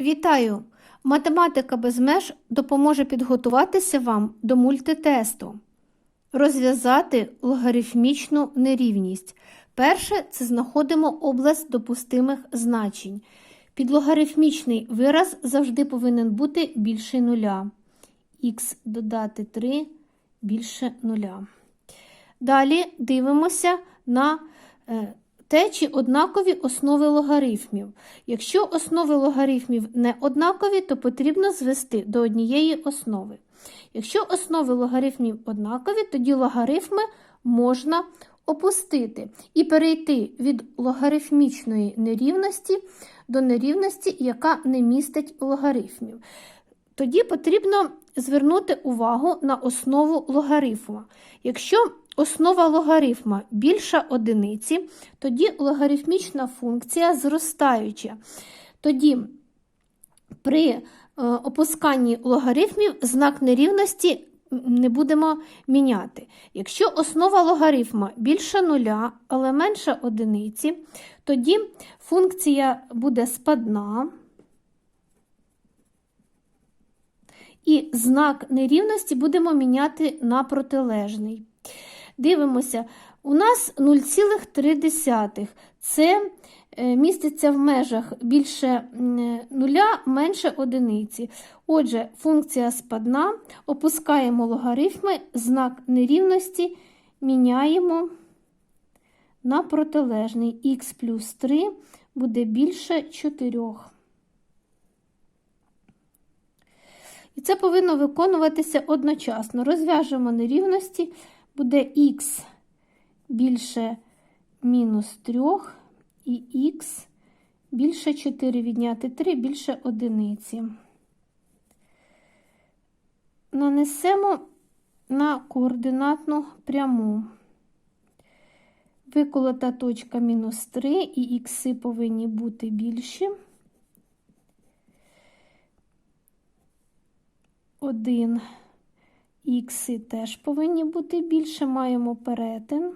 Вітаю! Математика без меж допоможе підготуватися вам до мультитесту. Розв'язати логарифмічну нерівність. Перше це знаходимо область допустимих значень. Підлогарифмічний вираз завжди повинен бути більше нуля. Х додати 3 більше нуля. Далі дивимося на те, чи однакові основи логарифмів. Якщо основи логарифмів не однакові, то потрібно звести до однієї основи. Якщо основи логарифмів однакові, тоді логарифми можна опустити і перейти від логарифмічної нерівності до нерівності, яка не містить логарифмів. Тоді потрібно звернути увагу на основу логарифма. Якщо основа логарифма більша одиниці, тоді логарифмічна функція зростаюча. Тоді при е, опусканні логарифмів знак нерівності не будемо міняти. Якщо основа логарифма більша нуля, але менша одиниці, тоді функція буде спадна. І знак нерівності будемо міняти на протилежний. Дивимося, у нас 0,3. Це е, міститься в межах більше нуля, менше одиниці. Отже, функція спадна, опускаємо логарифми, знак нерівності міняємо на протилежний. Х плюс 3 буде більше 4. І це повинно виконуватися одночасно. Розв'яжемо нерівності, буде х більше мінус 3 і х більше 4 відняти 3 більше одиниці. Нанесемо на координатну пряму. Виколота точка мінус 3 і ікси повинні бути більші. 1 ікси теж повинні бути більше, маємо перетин.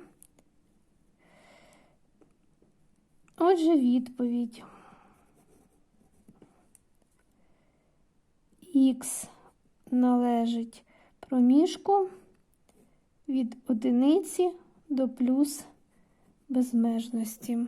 Отже, відповідь. Х належить проміжку від одиниці до плюс безмежності.